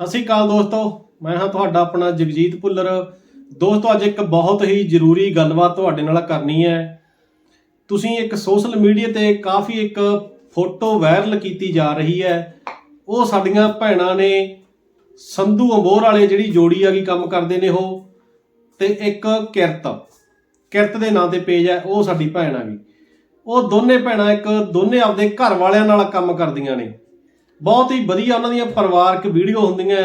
ਸਤਿ ਸ਼੍ਰੀ ਅਕਾਲ ਦੋਸਤੋ, ਮੈਂ ਹਾਂ ਤੁਹਾਡਾ ਆਪਣਾ ਜਗਜੀਤ ਭੁੱਲਰ। ਦੋਸਤੋ, ਅੱਜ ਇੱਕ ਬਹੁਤ ਹੀ ਜ਼ਰੂਰੀ ਗੱਲਬਾਤ ਤੁਹਾਡੇ ਨਾਲ ਕਰਨੀ ਹੈ। ਤੁਸੀਂ ਇੱਕ ਸੋਸ਼ਲ ਮੀਡੀਆ ਤੇ ਕਾਫੀ ਇੱਕ ਫੋਟੋ ਵਾਇਰਲ ਕੀਤੀ ਜਾ ਰਹੀ ਹੈ। ਉਹ ਸਾਡੀਆਂ ਭੈਣਾਂ ਨੇ ਸੰਧੂ ਅੰਬੋਰ ਵਾਲੇ ਜਿਹੜੀ ਜੋੜੀ ਆ ਕੀ ਕੰਮ ਕਰਦੇ ਨੇ ਉਹ, ਤੇ ਇੱਕ ਕਿਰਤ। ਕਿਰਤ ਦੇ ਨਾਂ ਤੇ ਪੇਜ ਹੈ, ਉਹ ਸਾਡੀ ਭੈਣ ਆ ਗਈ। ਉਹ ਦੋਨੇ ਭੈਣਾਂ ਇੱਕ ਦੋਨੇ ਆਪਦੇ ਘਰ ਵਾਲਿਆਂ ਨਾਲ ਕੰਮ ਕਰਦੀਆਂ ਨੇ। ਬਹੁਤ ਹੀ ਵਧੀਆ ਉਹਨਾਂ ਦੀਆਂ ਪਰਿਵਾਰਕ ਵੀਡੀਓ ਹੁੰਦੀਆਂ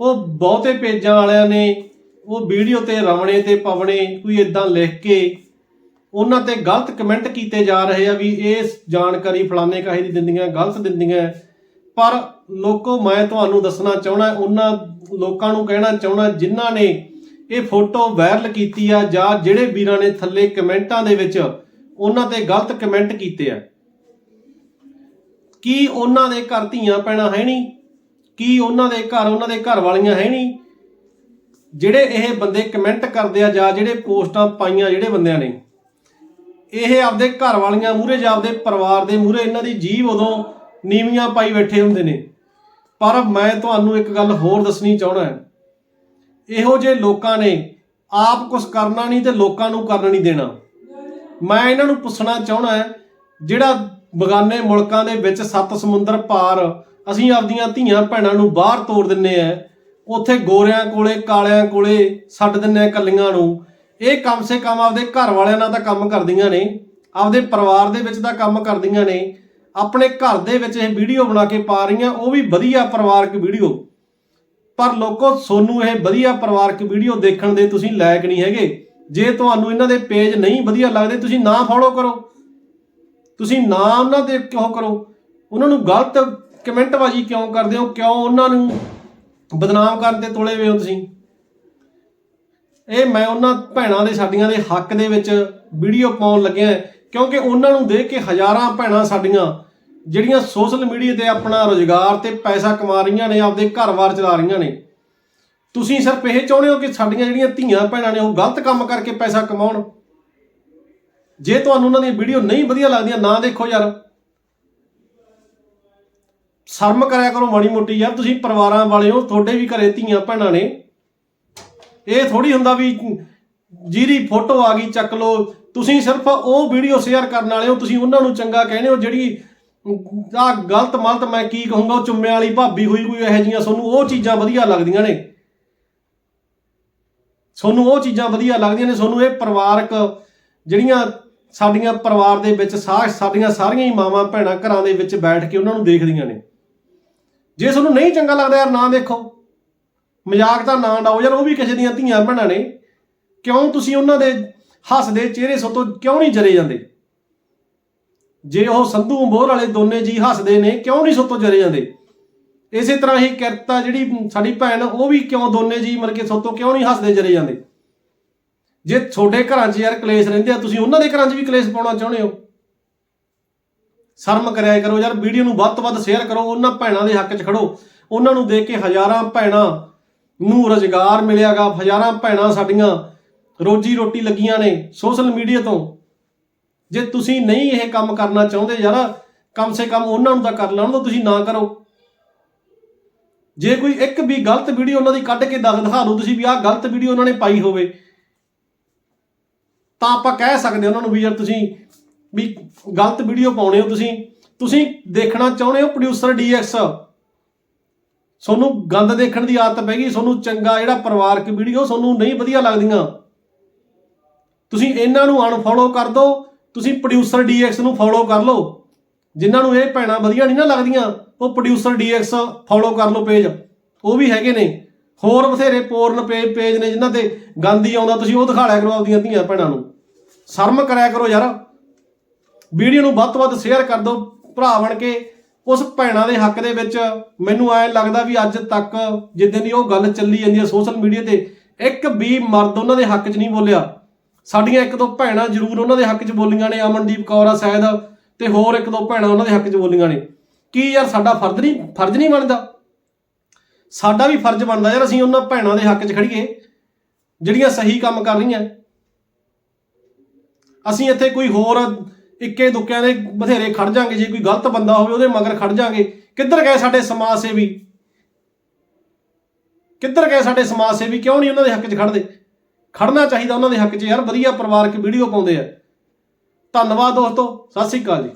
ਉਹ ਬਹੁਤੇ ਪੇਜਾਂ ਵਾਲਿਆਂ ਨੇ ਉਹ ਵੀਡੀਓ ਤੇ ਰਵਣੇ ਤੇ ਪਵਣੇ ਕੋਈ ਇਦਾਂ ਲਿਖ ਕੇ ਉਹਨਾਂ ਤੇ ਗਲਤ ਕਮੈਂਟ ਕੀਤੇ ਜਾ ਰਹੇ ਆ ਵੀ ਇਹ ਜਾਣਕਾਰੀ ਫਲਾਣੇ ਕਾਹੇ ਦੀ ਦਿੰਦੀਆਂ, ਗਲਤ ਦਿੰਦੀਆਂ ਪਰ ਲੋਕੋ, ਮੈਂ ਤੁਹਾਨੂੰ ਦੱਸਣਾ ਚਾਹਣਾ ਉਹਨਾਂ ਲੋਕਾਂ ਨੂੰ ਕਹਿਣਾ ਚਾਹਣਾ ਜਿਨ੍ਹਾਂ ਨੇ ਇਹ ਫੋਟੋ ਵਾਇਰਲ ਕੀਤੀ ਆ ਜਾਂ ਜਿਹੜੇ ਵੀਰਾਂ ਨੇ ਥੱਲੇ ਕਮੈਂਟਾਂ ਦੇ ਵਿੱਚ ਉਹਨਾਂ ਤੇ ਗਲਤ ਕਮੈਂਟ ਕੀਤੇ ਆ। ਕੀ ਉਹਨਾਂ ਦੇ ਘਰ ਧੀਆਂ ਪੈਣਾ ਹੈ ਨਹੀਂ? ਕੀ ਉਹਨਾਂ ਦੇ ਘਰ ਉਹਨਾਂ ਦੇ ਘਰ ਵਾਲੀਆਂ ਹੈ ਨਹੀਂ? ਜਿਹੜੇ ਇਹ ਬੰਦੇ ਕਮੈਂਟ ਕਰਦੇ ਆ ਜਾਂ ਜਿਹੜੇ ਪੋਸਟਾਂ ਪਾਈਆਂ ਜਿਹੜੇ ਬੰਦਿਆਂ ਨੇ, ਇਹ ਆਪਦੇ ਘਰ ਵਾਲੀਆਂ ਮੂਹਰੇ ਜਾਂ ਆਪਦੇ ਪਰਿਵਾਰ ਦੇ ਮੂਹਰੇ ਇਹਨਾਂ ਦੀ ਜੀਵ ਉਦੋਂ ਨੀਵੀਆਂ ਪਾਈ ਬੈਠੇ ਹੁੰਦੇ ਨੇ। ਪਰ ਮੈਂ ਤੁਹਾਨੂੰ ਇੱਕ ਗੱਲ ਹੋਰ ਦੱਸਣੀ ਚਾਹਣਾ ਹੈ। ਇਹੋ ਜਿਹੇ ਲੋਕਾਂ ਨੇ ਆਪ ਕੁਝ ਕਰਨਾ ਨਹੀਂ ਤੇ ਲੋਕਾਂ ਨੂੰ ਕਰਨ ਨਹੀਂ ਦੇਣਾ। ਮੈਂ ਇਹਨਾਂ ਨੂੰ ਪੁੱਛਣਾ ਚਾਹਣਾ ਹੈ, ਜਿਹੜਾ ਬਗਾਨੇ ਮੁਲਕਾਂ ਦੇ ਵਿੱਚ ਸੱਤ ਸਮੁੰਦਰ ਪਾਰ ਅਸੀਂ ਆਪਦੀਆਂ ਧੀਆਂ ਭੈਣਾਂ ਨੂੰ ਬਾਹਰ ਤੋੜ ਦਿੰਨੇ ਆ। ਉੱਥੇ ਗੋਰਿਆਂ ਕੋਲੇ, ਕਾਲਿਆਂ ਕੋਲੇ ਛੱਡ ਦਿੰਨੇ ਆ ਕੱਲੀਆਂ ਨੂੰ। ਇਹ ਕਮ ਸੇ ਕਮ ਆਪਦੇ ਘਰ ਵਾਲਿਆਂ ਨਾਲ ਤਾਂ ਕੰਮ ਕਰਦੀਆਂ ਨੇ, ਆਪਦੇ ਪਰਿਵਾਰ ਦੇ ਵਿੱਚ ਤਾਂ ਕੰਮ ਕਰਦੀਆਂ ਨੇ। ਆਪਣੇ ਘਰ ਦੇ ਵਿੱਚ ਇਹ ਵੀਡੀਓ ਬਣਾ ਕੇ ਪਾ ਰਹੀਆਂ, ਉਹ ਵੀ ਵਧੀਆ ਪਰਿਵਾਰਕ ਵੀਡੀਓ। ਪਰ ਲੋਕੋ, ਸੋਨੂੰ ਇਹ ਵਧੀਆ ਪਰਿਵਾਰਕ ਵੀਡੀਓ ਦੇਖਣ ਦੇ ਤੁਸੀਂ ਲਾਇਕ ਨਹੀਂ ਹੈਗੇ। ਜੇ ਤੁਹਾਨੂੰ ਇਹਨਾਂ ਦੇ ਪੇਜ ਨਹੀਂ ਵਧੀਆ ਲੱਗਦੇ, ਤੁਸੀਂ ਨਾ ਫੋਲੋ ਕਰੋ। ਤੁਸੀਂ ਨਾ ਉਹਨਾਂ ਦੇ ਕਿਉਂ ਕਰੋ। ਉਹਨਾਂ ਨੂੰ ਗਲਤ ਕਮੈਂਟਬਾਜ਼ੀ ਕਿਉਂ ਕਰਦੇ ਹੋ? ਕਿਉਂ ਉਹਨਾਂ ਨੂੰ ਬਦਨਾਮ ਕਰਨ ਤੇ ਤੋਲੇ ਹੋਏ ਹੋ ਤੁਸੀਂ? ਇਹ ਮੈਂ ਉਹਨਾਂ ਭੈਣਾਂ ਦੇ, ਸਾਡੀਆਂ ਦੇ ਹੱਕ ਦੇ ਵਿੱਚ ਵੀਡੀਓ ਪਾਉਣ ਲੱਗਿਆ ਕਿਉਂਕਿ ਉਹਨਾਂ ਨੂੰ ਦੇਖ ਕੇ ਹਜ਼ਾਰਾਂ ਭੈਣਾਂ ਸਾਡੀਆਂ, ਜਿਹੜੀਆਂ ਸੋਸ਼ਲ ਮੀਡੀਆ ਤੇ ਆਪਣਾ ਰੋਜ਼ਗਾਰ ਤੇ ਪੈਸਾ ਕਮਾ ਰਹੀਆਂ ਨੇ, ਆਪਦੇ ਘਰ-ਬਾਰ ਚਲਾ ਰਹੀਆਂ ਨੇ। ਤੁਸੀਂ ਸਿਰਫ ਇਹ ਚਾਹੁੰਦੇ ਹੋ ਕਿ ਸਾਡੀਆਂ ਜਿਹੜੀਆਂ ਧੀਆਂ ਭੈਣਾਂ ਨੇ, ਉਹ ਗਲਤ ਕੰਮ ਕਰਕੇ ਪੈਸਾ ਕਮਾਉਣ? ਜੇ ਤੁਹਾਨੂੰ ਉਹਨਾਂ ਦੀਆਂ ਵੀਡੀਓ ਨਹੀਂ ਵਧੀਆ ਲੱਗਦੀਆਂ ਨਾ ਦੇਖੋ ਯਾਰ। ਸ਼ਰਮ ਕਰਿਆ ਕਰੋ ਮਾੜੀ ਮੋਟੀ ਯਾਰ, ਤੁਸੀਂ ਪਰਿਵਾਰਾਂ ਵਾਲੇ ਹੋ, ਤੁਹਾਡੇ ਵੀ ਘਰੇ ਧੀਆਂ ਭੈਣਾਂ ਨੇ। ਇਹ ਥੋੜੀ ਹੁੰਦਾ ਵੀ ਜਿਹਦੀ ਫੋਟੋ ਆ ਗਈ, ਚੱਕ ਲਓ। ਤੁਸੀਂ ਸਿਰਫ ਉਹ ਵੀਡੀਓ ਸ਼ੇਅਰ ਕਰਨ ਵਾਲੇ ਹੋ, ਤੁਸੀਂ ਉਹਨਾਂ ਨੂੰ ਚੰਗਾ ਕਹਿੰਦੇ ਹੋ, ਜਿਹੜੀ ਆ ਗਲਤ ਮਲਤ ਮੈਂ ਕੀ ਕਹੂੰਗਾ, ਉਹ ਚੁੰਮੇ ਵਾਲੀ ਭਾਬੀ ਹੋਈ ਕੋਈ ਇਹੋ ਜੀਆਂ ਤੁਹਾਨੂੰ ਉਹ ਚੀਜ਼ਾਂ ਵਧੀਆ ਲੱਗਦੀਆਂ ਨੇ। ਤੁਹਾਨੂੰ ਉਹ ਚੀਜ਼ਾਂ ਵਧੀਆ ਲੱਗਦੀਆਂ ਨੇ, ਤੁਹਾਨੂੰ ਇਹ ਪਰਿਵਾਰਕ ਜਿਹੜੀਆਂ ਸਾਡੀਆਂ ਪਰਿਵਾਰ ਦੇ ਵਿੱਚ ਸਾਹ ਸਾਡੀਆਂ ਸਾਰੀਆਂ ਹੀ ਮਾਵਾਂ ਭੈਣਾਂ ਘਰਾਂ ਦੇ ਵਿੱਚ ਬੈਠ ਕੇ ਉਹਨਾਂ ਨੂੰ ਦੇਖਦੀਆਂ ਨੇ। ਜੇ ਤੁਹਾਨੂੰ ਨਹੀਂ ਚੰਗਾ ਲੱਗਦਾ ਯਾਰ, ਨਾ ਦੇਖੋ। ਮਜ਼ਾਕ ਦਾ ਨਾਂ ਡਾਓ। ਯਾਰ, ਉਹ ਵੀ ਕਿਸੇ ਦੀਆਂ ਧੀਆਂ ਭੈਣਾਂ ਨੇ। ਕਿਉਂ ਤੁਸੀਂ ਉਹਨਾਂ ਦੇ ਹੱਸਦੇ ਚਿਹਰੇ ਸੋਤੋਂ ਕਿਉਂ ਨਹੀਂ ਜਰੇ ਜਾਂਦੇ? ਜੇ ਉਹ ਸੰਧੂ ਮੋਹਰ ਵਾਲੇ ਦੋਨੇ ਜੀ ਹੱਸਦੇ ਨੇ, ਕਿਉਂ ਨਹੀਂ ਸੋਤੋਂ ਜਰੇ ਜਾਂਦੇ? ਇਸੇ ਤਰ੍ਹਾਂ ਹੀ ਕਿਰਤਾ ਜਿਹੜੀ ਸਾਡੀ ਭੈਣ, ਉਹ ਵੀ ਕਿਉਂ ਦੋਨੇ ਜੀ ਮਰ ਕੇ ਸੋਤੋਂ ਕਿਉਂ ਨਹੀਂ ਹੱਸਦੇ, ਜਰੇ ਜਾਂਦੇ? ਜੇ ਤੁਹਾਡੇ ਘਰਾਂ 'ਚ ਯਾਰ ਕਲੇਸ਼ ਰਹਿੰਦੇ ਆ, ਤੁਸੀਂ ਉਹਨਾਂ ਦੇ ਘਰਾਂ 'ਚ ਵੀ ਕਲੇਸ਼ ਪਾਉਣਾ ਚਾਹੁੰਦੇ ਹੋ। ਸ਼ਰਮ ਕਰਿਆ ਕਰੋ ਯਾਰ, ਵੀਡੀਓ ਨੂੰ ਵੱਧ ਤੋਂ ਵੱਧ ਸ਼ੇਅਰ ਕਰੋ, ਉਹਨਾਂ ਭੈਣਾਂ ਦੇ ਹੱਕ 'ਚ ਖੜੋ। ਉਹਨਾਂ ਨੂੰ ਦੇਖ ਕੇ ਹਜ਼ਾਰਾਂ ਭੈਣਾਂ ਨੂੰ ਰੁਜ਼ਗਾਰ ਮਿਲਿਆਗਾ, ਹਜ਼ਾਰਾਂ ਭੈਣਾਂ ਸਾਡੀਆਂ ਰੋਜੀ ਰੋਟੀ ਲੱਗੀਆਂ ਨੇ ਸੋਸ਼ਲ ਮੀਡੀਆ ਤੋਂ। ਜੇ ਤੁਸੀਂ ਨਹੀਂ ਇਹ ਕੰਮ ਕਰਨਾ ਚਾਹੁੰਦੇ ਯਾਰ, ਕਮ ਸੇ ਕਮ ਉਹਨਾਂ ਨੂੰ ਤਾਂ ਕਰ ਲੈਣ ਦਿਓ ਤੁਸੀਂ ਨਾ ਕਰੋ। ਜੇ ਕੋਈ ਇੱਕ ਵੀ ਗਲਤ ਵੀਡੀਓ ਉਹਨਾਂ ਦੀ ਕੱਢ ਕੇ ਦੱਸ ਦਿਖਾ ਦਿਓ ਤੁਸੀਂ ਵੀ ਆਹ ਗਲਤ ਵੀਡੀਓ ਉਹਨਾਂ ਨੇ ਪਾਈ ਹੋਵੇ। ਤਾਂ ਆਪਾਂ ਕਹਿ ਸਕਦੇ ਉਹਨਾਂ ਨੂੰ ਵੀ ਯਾਰ ਤੁਸੀਂ ਵੀ ਗਲਤ ਵੀਡੀਓ ਪਾਉਣੇ ਹੋ ਤੁਸੀਂ। ਤੁਸੀਂ ਦੇਖਣਾ ਚਾਹੁੰਦੇ ਹੋ ਪ੍ਰੋਡਿਊਸਰ ਡੀਐਕਸ ਤੁਹਾਨੂੰ ਗੰਦ ਦੇਖਣ ਦੀ ਆਦਤ ਪੈ ਗਈ, ਤੁਹਾਨੂੰ ਚੰਗਾ ਜਿਹੜਾ ਪਰਿਵਾਰਕ ਵੀਡੀਓ ਤੁਹਾਨੂੰ ਨਹੀਂ ਵਧੀਆ ਲੱਗਦੀਆਂ। ਤੁਸੀਂ ਇਹਨਾਂ ਨੂੰ ਅਨਫੋਲੋ ਕਰ ਦਿਓ ਤੁਸੀਂ ਪ੍ਰੋਡਿਊਸਰ ਡੀਐਕਸ ਨੂੰ ਫੋਲੋ ਕਰ ਲਓ। ਜਿਨ੍ਹਾਂ ਨੂੰ ਇਹ ਭੈਣਾਂ ਵਧੀਆ ਨਹੀਂ ਨਾ ਲੱਗਦੀਆਂ, ਉਹ ਪ੍ਰੋਡਿਊਸਰ ਡੀਐਕਸ ਫੋਲੋ ਕਰ ਲਓ ਪੇਜ ਉਹ ਵੀ ਹੈਗੇ ਨੇ। ਹੋਰ ਬਥੇਰੇ ਪੋਰਨ ਪੇਜ ਪੇਜ ਨੇ ਜਿਨ੍ਹਾਂ ਤੇ ਗਾਂਧੀ ਆਉਂਦਾ, ਤੁਸੀਂ ਉਹ ਦਿਖਾ ਲਿਆ ਕਰੋ ਆਪਦੀਆਂ ਧੀਆਂ ਭੈਣਾਂ ਨੂੰ। ਸ਼ਰਮ ਕਰਿਆ ਕਰੋ ਯਾਰ। ਵੀਡੀਓ ਨੂੰ ਵੱਧ ਤੋਂ ਵੱਧ ਸ਼ੇਅਰ ਕਰ ਦਿਓ, ਭਰਾ ਬਣ ਕੇ। ਉਸ ਭੈਣਾਂ ਦੇ ਹੱਕ ਦੇ ਵਿੱਚ ਮੈਨੂੰ ਐ ਲੱਗਦਾ ਵੀ ਅੱਜ ਤੱਕ ਜਿੱਦਾਂ ਦੀ ਉਹ ਗੱਲ ਚੱਲੀ ਜਾਂਦੀ ਹੈ ਸੋਸ਼ਲ ਮੀਡੀਆ ਤੇ, ਇੱਕ ਵੀ ਮਰਦ ਉਹਨਾਂ ਦੇ ਹੱਕ 'ਚ ਨਹੀਂ ਬੋਲਿਆ। ਸਾਡੀਆਂ ਇੱਕ ਦੋ ਭੈਣਾਂ ਜ਼ਰੂਰ ਉਹਨਾਂ ਦੇ ਹੱਕ 'ਚ ਬੋਲੀਆਂ ਨੇ, ਅਮਨਦੀਪ ਕੌਰ ਆ ਸ਼ਾਇਦ, ਤੇ ਹੋਰ ਇੱਕ ਦੋ ਭੈਣਾਂ ਉਹਨਾਂ ਦੇ ਹੱਕ 'ਚ ਬੋਲੀਆਂ ਨੇ। ਕੀ ਯਾਰ ਸਾਡਾ ਫਰਜ਼ ਨਹੀਂ ਫਰਜ਼ ਨਹੀਂ ਬਣਦਾ? ਸਾਡਾ ਵੀ ਫਰਜ਼ ਬਣਦਾ ਯਾਰ, ਅਸੀਂ ਉਹਨਾਂ ਭੈਣਾਂ ਦੇ ਹੱਕ 'ਚ ਖੜੀਏ ਜਿਹੜੀਆਂ ਸਹੀ ਕੰਮ ਕਰ ਰਹੀਆਂ। ਅਸੀਂ ਇੱਥੇ ਕੋਈ ਹੋਰ ਇੱਕੇ ਦੁੱਕਿਆਂ ਦੇ ਬਥੇਰੇ ਖੜ ਜਾਾਂਗੇ, ਜੇ ਕੋਈ ਗਲਤ ਬੰਦਾ ਹੋਵੇ, ਉਹਦੇ ਮਗਰ ਖੜ ਜਾਾਂਗੇ। ਕਿੱਧਰ ਗਏ ਸਾਡੇ ਸਮਾਜ ਸੇਵੀ? ਕਿੱਧਰ ਗਏ ਸਾਡੇ ਸਮਾਜ ਸੇਵੀ? ਕਿਉਂ ਨਹੀਂ ਉਹਨਾਂ ਦੇ ਹੱਕ 'ਚ ਖੜਦੇ ਖੜਨਾ ਚਾਹੀਦਾ ਉਹਨਾਂ ਦੇ ਹੱਕ 'ਚ। ਯਾਰ, ਵਧੀਆ ਪਰਿਵਾਰਕ ਵੀਡੀਓ ਪਾਉਂਦੇ ਆ। ਧੰਨਵਾਦ ਦੋਸਤੋ, ਸਤਿ ਸ੍ਰੀ ਅਕਾਲ ਜੀ।